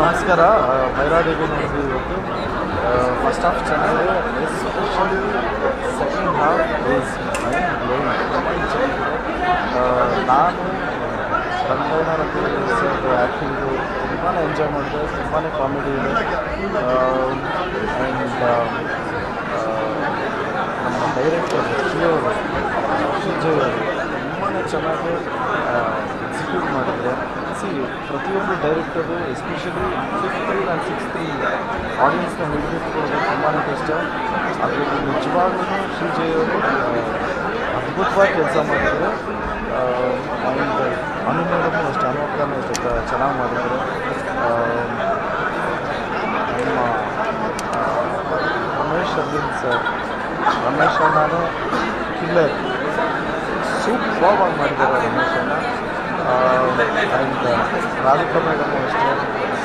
ನಮಸ್ಕಾರ. ಭೈರಾದೇವಿ ನೋಡಿದ್ವಿ ಇವತ್ತು. ಫಸ್ಟ್ ಹಾಫ್ ಚೆನ್ನಾಗಿದೆ ಸೆಕೆಂಡ್ ಹಾಫ್ ಈಸ್ ನಾನು ಸರ್ ಆ್ಯಕ್ಟಿಂಗು ತುಂಬಾ ಎಂಜಾಯ್ ಮಾಡಿದೆ. ತುಂಬಾ ಕಾಮಿಡಿ ಇದೆ. ಆ್ಯಂಡ್ ನಮ್ಮ ಡೈರೆಕ್ಟರ್ ಶ್ರೀಯವರು ಶ್ರೀಜಯ್ ಅವರು ತುಂಬಾ ಚೆನ್ನಾಗಿ ಸಿ ಪ್ರತಿಯೊಬ್ಬರು director especially fifth and sixth ಆಡಿಯನ್ಸ್ನ ಹಿಡಿದಿಟ್ಕೊಳ್ಳೋದು ತುಂಬಾ ಕಷ್ಟ. ಅದು ನಿಜವಾಗ್ಲೂ ಶ್ರೀಜಯ್ ಅವರು ಅದ್ಭುತವಾಗಿ ಕೆಲಸ ಮಾಡಿದರು ಆ್ಯಂಡ್ ಅನುಮೋದನೂ ಅಷ್ಟು ಅನುಮೋದನೂ ಅಷ್ಟು ಚೆನ್ನಾಗಿ ಮಾಡಿದರು ನಮ್ಮ ರಮೇಶ್ ಅರ್ಜುನ್ ಸರ್, ರಮೇಶ್ ಅಣ್ಣನು ಕಿಲ್ಲರ್ ಸೂಪರ್ವಾಗಿ ಮಾಡಿದ್ದಾರೆ ರಮೇಶ್ ಅಣ್ಣ. ಆ್ಯಂಡ್ ರಾಧಿಕಾ ಮೇಡಮ್ ಅಷ್ಟೇ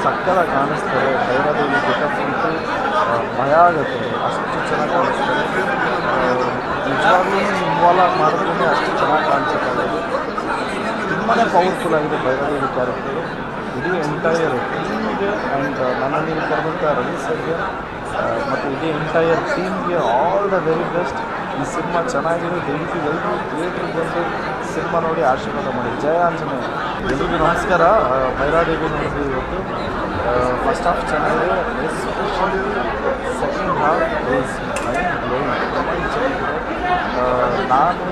ಸಕ್ಕತ್ತಾಗಿ ಕಾಣಿಸ್ತಾರೆ, ಭೈರಾದೇವಿ ಗೆಟಪ್ ಅಂತೂ ಭಯ ಆಗುತ್ತೆ. ಅಷ್ಟು ಚೆನ್ನಾಗಿ ಕಾಣಿಸ್ತಾರೆ. ನಿಜವಾಗ್ಲೂ ಇನ್ವಾಲ್ವ್ ಮಾಡಿದ್ರೂ ಅಷ್ಟು ಚೆನ್ನಾಗಿ ಕಾಣಿಸುತ್ತೆ. ತುಂಬಾ ಪವರ್ಫುಲ್ ಆಗಿದೆ ಭೈರಾದೇವಿ ಕ್ಯಾರೆಕ್ಟರು ಇಡೀ ಎಂಟೈರ್ ಟೀಮ್ಗೆ ಆ್ಯಂಡ್ ನನ್ನನ್ನು ಇಲ್ಲಿ ಕರೆದಂಥ ರವಿ ಮತ್ತು ಇಡೀ ಎಂಟೈರ್ ಟೀಮ್ಗೆ ಆಲ್ ದ ವೆರಿ ಬೆಸ್ಟ್ ಈ ಸಿನಿಮಾ ಚೆನ್ನಾಗಿದೆ ದಯವಿಟ್ಟು ಎಲ್ಲರೂ ಥಿಯೇಟ್ರಿಗೆ ಬಂದು ಸಿನಿಮಾ ನೋಡಿ ಆಶೀರ್ವಾದ ಮಾಡಿ. ಜಯ ಆಂಜನೇಯ. ಎಲ್ರಿಗೂ ನಮಸ್ಕಾರ. ಆ, ಭೈರಾದೇವಿ ನೋಡಿದ್ವಿ ಇವತ್ತು. ಫಸ್ಟ್ ಹಾಫ್ ಚೆನ್ನಾಗಿದೆ. Especially second half is mind blowing ತುಂಬ ಚೆನ್ನಾಗಿದೆ ಆ, ನಾನು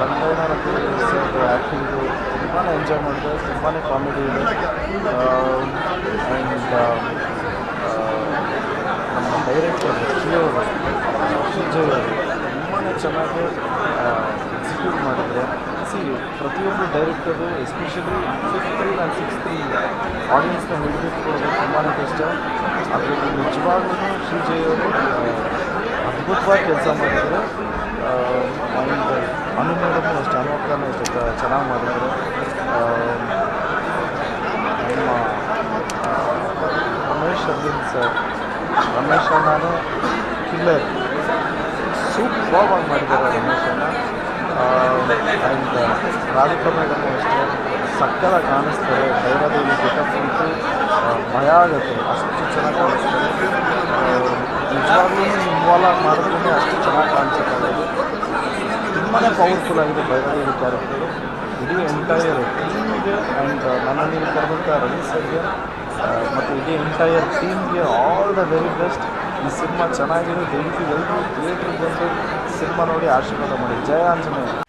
ರಂಗಾಯಣ ರಂಗೋಲಿ ಸರ್ ಆ್ಯಕ್ಟಿಂಗು ತುಂಬಾ ಎಂಜಾಯ್ ಮಾಡಿದೆ. ತುಂಬಾ ಕಾಮಿಡಿ ಇದೆ. ಆ್ಯಂಡ್ ನಮ್ಮ ಡೈರೆಕ್ಟರ್ ಶ್ರೀಯವರು ಶ್ರೀಜಯ್ ಅವರು ತುಂಬಾ ಚೆನ್ನಾಗಿ ಮಾಡಿದ್ದಾರೆ ಸಿ ಪ್ರತಿಯೊಬ್ಬರು director especially fifth and sixth ಆಡಿಯನ್ಸ್ನ ಹಿಡಿದಿಟ್ಕೊಳ್ಳೋದು ತುಂಬಾ ಕಷ್ಟ. ಅದರಲ್ಲಿ ನಿಜವಾಗ್ಲೂ ಶ್ರೀಜಯ್ ಅವರು ಅದ್ಭುತವಾಗಿ ಕೆಲಸ ಮಾಡಿದ್ದಾರೆ ಅನು ಮೇಡಮ್ ಅಷ್ಟು ಅನುವಕ್ಕನೂ ಅಷ್ಟು ಚೆನ್ನಾಗಿ ಮಾಡಿದ್ದಾರೆ ನಮ್ಮ ರಮೇಶ್ ಅರ್ಜುನ್ ಸರ್, ರಮೇಶ್ ನಾನು ಕಿಲ್ಲರ್ ಸೂಪರ್ವಾಗಿ ಮಾಡಿದ್ದಾರೆ ರಮೇಶ್ ಅಣ್ಣ. ಆ್ಯಂಡ್ ಮೇಡಮು ಅಷ್ಟೇ ಸಕ್ಕತ್ತಾಗಿ ಕಾಣಿಸ್ತಾರೆ ಭೈರಾದೇವಿ ಗೆಟಪ್ ಅಂತೂ ಭಯ ಆಗುತ್ತೆ ಅಷ್ಟು ಚೆನ್ನಾಗಿ ಕಾಣಿಸ್ತಾರೆ ನಿಜವಾಗ್ಲೂ ಇನ್ವಾಲ್ವ್ ಮಾಡಿದ್ರೆ ಅಷ್ಟು ಚೆನ್ನಾಗಿ ಕಾಣಿಸುತ್ತೆ ತುಂಬಾ ಪವರ್ಫುಲ್ ಆಗಿದೆ ಭೈರದೇವಿ ಕ್ಯಾರೆಕ್ಟರು ಇಡೀ ಎಂಟೈರ್ ಟೀಮ್ಗೆ ಆ್ಯಂಡ್ ನನ್ನನ್ನು ಕರೆದಂಥ ರವಿ ಸರ್ಗೆ ಮತ್ತು ಇಡೀ ಎಂಟೈರ್ ಟೀಮ್ಗೆ ಆಲ್ ದ ವೆರಿ ಬೆಸ್ಟ್ ಈ ಸಿನಿಮಾ ಚೆನ್ನಾಗಿದೆ ಎಲ್ಲರೂ ಥಿಯೇಟ್ರಿಗೆ ಬಂದು একবার ওরে আশীর্বাদ আমার জয় আঞ্জনেয়